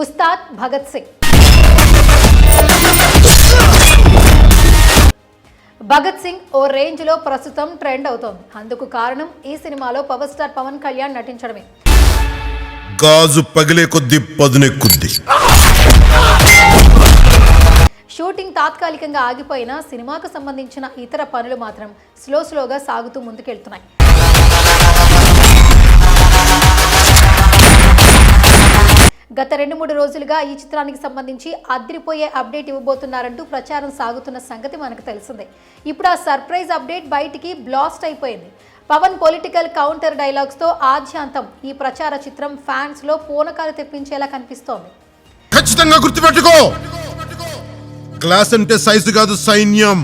ఉస్తాద్ భగత్ సింగ్. భగత్ సింగ్ ఓ రేంజ్లో ప్రస్తుతం ట్రెండ్ అవుతోంది. అందుకు కారణం ఈ సినిమాలో పవర్ స్టార్ పవన్ కళ్యాణ్ నటించడమే. గాజు పగిలే కొద్దీ పదునెక్కుద్ది షూటింగ్ తాత్కాలికంగా ఆగిపోయినా సినిమాకు సంబంధించిన ఇతర పనులు మాత్రం స్లో స్లోగా సాగుతూ ముందుకెళ్తున్నాయి. గత రెండు మూడు రోజులుగా ఈ చిత్రానికి సంబంధించి అదిరిపోయే అప్డేట్ ఇవ్వబోతున్నారంటూ ప్రచారం సాగుతున్న సంగతి మనకు తెలిసిందే. ఇప్పుడు ఆ సర్ప్రైజ్ అప్డేట్ బయటికి బ్లాస్ట్ అయిపోయింది. పవన్ పొలిటికల్ కౌంటర్ డైలాగ్స్తో ఆద్యాంతం ఈ ప్రచార చిత్రం ఫ్యాన్స్లో పూనకాలు తెప్పించేలా కనిపిస్తోంది. ఖచ్చితంగా గుర్తుపెట్టుకో! క్లాస్ అంటే సైజు కాదు సైన్యం.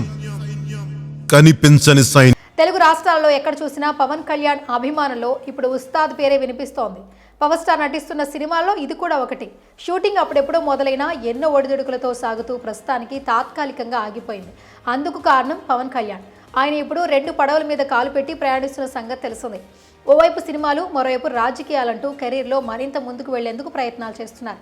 కనిపించని సైన్యం. తెలుగు రాష్ట్రాల్లో ఎక్కడ చూసినా పవన్ కళ్యాణ్ అభిమానుల్లో ఇప్పుడు ఉస్తాద్ పేరే వినిపిస్తోంది. పవర్ స్టార్ నటిస్తున్న సినిమాల్లో ఇది కూడా ఒకటి. షూటింగ్ అప్పుడెప్పుడో మొదలైన ఎన్నో ఒడిదుడుకులతో సాగుతూ ప్రస్తుతానికి తాత్కాలికంగా ఆగిపోయింది. అందుకు కారణం పవన్ కళ్యాణ్. ఆయన ఇప్పుడు రెండు పడవల మీద కాలు పెట్టి ప్రయాణిస్తున్న సంగతి తెలిసింది. ఓవైపు సినిమాలు మరోవైపు రాజకీయాలంటూ కెరీర్లో మరింత ముందుకు వెళ్ళేందుకు ప్రయత్నాలు చేస్తున్నారు.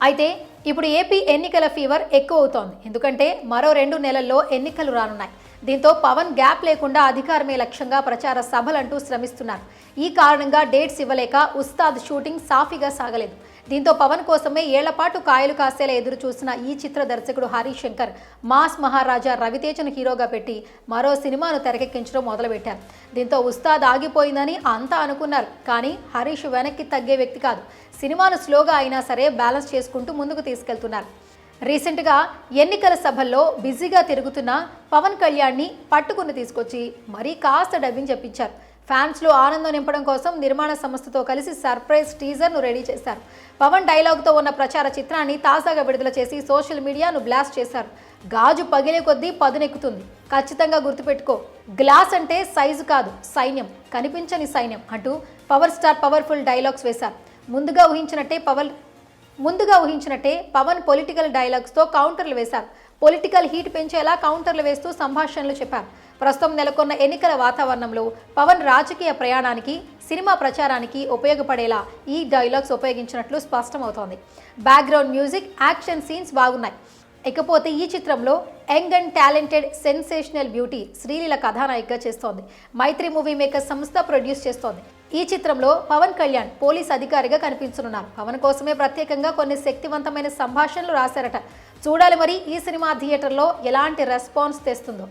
అయితే ఇప్పుడు ఏపీ ఎన్నికల ఫీవర్ ఎక్కువ అవుతోంది. ఎందుకంటే మరో రెండు నెలల్లో ఎన్నికలు రానున్నాయి. దీంతో పవన్ గ్యాప్ లేకుండా అధికారమే లక్ష్యంగా ప్రచార సభలంటూ శ్రమిస్తున్నారు. ఈ కారణంగా డేట్స్ ఇవ్వలేక ఉస్తాద్ షూటింగ్ సాఫీగా సాగలేదు. దీంతో పవన్ కోసమే ఏళ్ళపాటు కాయలు కాసేలా ఎదురు చూసిన ఈ చిత్ర దర్శకుడు హరీష్ శంకర్ మాస్ మహారాజా రవితేజను హీరోగా పెట్టి మరో సినిమాను తెరకెక్కించడం మొదలుపెట్టారు. దీంతో ఉస్తాద్ ఆగిపోయిందని అంతా అనుకున్నారు. కానీ హరీష్ వెనక్కి తగ్గే వ్యక్తి కాదు. సినిమాను స్లోగా అయినా సరే బ్యాలెన్స్ చేసుకుంటూ ముందుకు తీసుకెళ్తున్నారు. రీసెంట్గా ఎన్నికల సభల్లో బిజీగా తిరుగుతున్న పవన్ కళ్యాణ్ని పట్టుకుని తీసుకొచ్చి మరీ కాస్త డబ్బింగ్ చెప్పించారు. ఫ్యాన్స్లో ఆనందం నింపడం కోసం నిర్మాణ సంస్థతో కలిసి సర్ప్రైజ్ టీజర్ను రెడీ చేశారు. పవన్ డైలాగ్తో ఉన్న ప్రచార చిత్రాన్ని తాజాగా విడుదల చేసి సోషల్ మీడియాను బ్లాస్ట్ చేశారు. గాజు పగిలే కొద్దీ పదునెక్కుతుంది. ఖచ్చితంగా గుర్తుపెట్టుకో గ్లాస్ అంటే సైజు కాదు సైన్యం. కనిపించని సైన్యం అంటూ పవర్ స్టార్ పవర్ఫుల్ డైలాగ్స్ వేశారు. ముందుగా ఊహించినట్టే పవర్ ముందుగా ఊహించినట్టే పవన్ పొలిటికల్ డైలాగ్స్తో కౌంటర్లు వేశారు. పొలిటికల్ హీట్ పెంచేలా కౌంటర్లు వేస్తూ సంభాషణలు చెప్పారు. ప్రస్తుతం నెలకొన్న ఎన్నికల వాతావరణంలో పవన్ రాజకీయ ప్రయాణానికి సినిమా ప్రచారానికి ఉపయోగపడేలా ఈ డైలాగ్స్ ఉపయోగించినట్లు స్పష్టమవుతోంది. బ్యాక్గ్రౌండ్ మ్యూజిక్ యాక్షన్ సీన్స్ బాగున్నాయి. ఇకపోతే ఈ చిత్రంలో young and talented sensational beauty Sreeleela కథానాయికగా చేస్తోంది. మైత్రి మూవీ మేకర్ సంస్థ ప్రొడ్యూస్ చేస్తోంది. ఈ చిత్రంలో పవన్ కళ్యాణ్ పోలీస్ అధికారిగా కనిపించనున్నారు. పవన్ కోసమే ప్రత్యేకంగా కొన్ని శక్తివంతమైన సంభాషణలు రాశారట. చూడాలి మరి ఈ సినిమా థియేటర్లో ఎలాంటి రెస్పాన్స్ తెస్తుందో.